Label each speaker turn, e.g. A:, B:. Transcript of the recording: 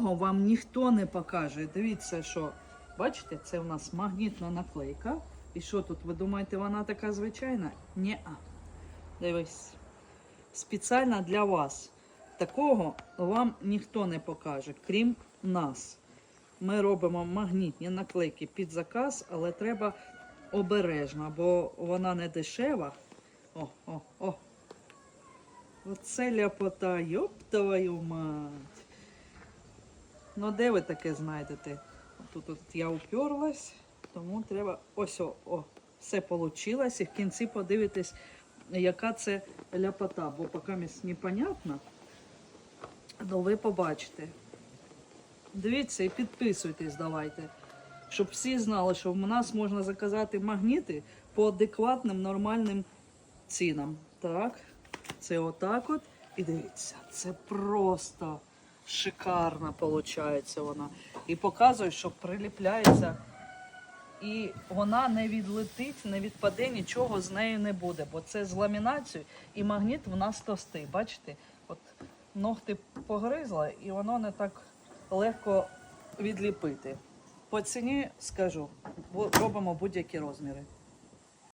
A: такого вам ніхто не покаже. Дивіться, що бачите, це у нас магнітна наклейка. І що тут? Ви думаєте, вона така звичайна? ні Дивись. Спеціально для вас. Такого вам ніхто не покаже, крім нас. Ми робимо магнітні наклейки під заказ, але треба обережно, бо вона не дешева. О, о, о. Оце ляпота, йоп твою мать. Ну, де ви таке знайдете? Тут от я уперлась, тому треба. Ось о, о, все вийшло. І в кінці подивитесь, яка це ляпота, бо поки мені непонятно, ну ви побачите. Дивіться і підписуйтесь, давайте. Щоб всі знали, що в нас можна заказати магніти по адекватним нормальним цінам. Так, це отак от. І дивіться, це просто шикарна виходить вона. І показує, що приліпляється. І вона не відлетить, не відпаде, нічого з нею не буде, бо це з ламінацією і магніт в нас товстий. Бачите, от ногти погризла, і воно не так легко відліпити. По ціні скажу, робимо будь-які розміри.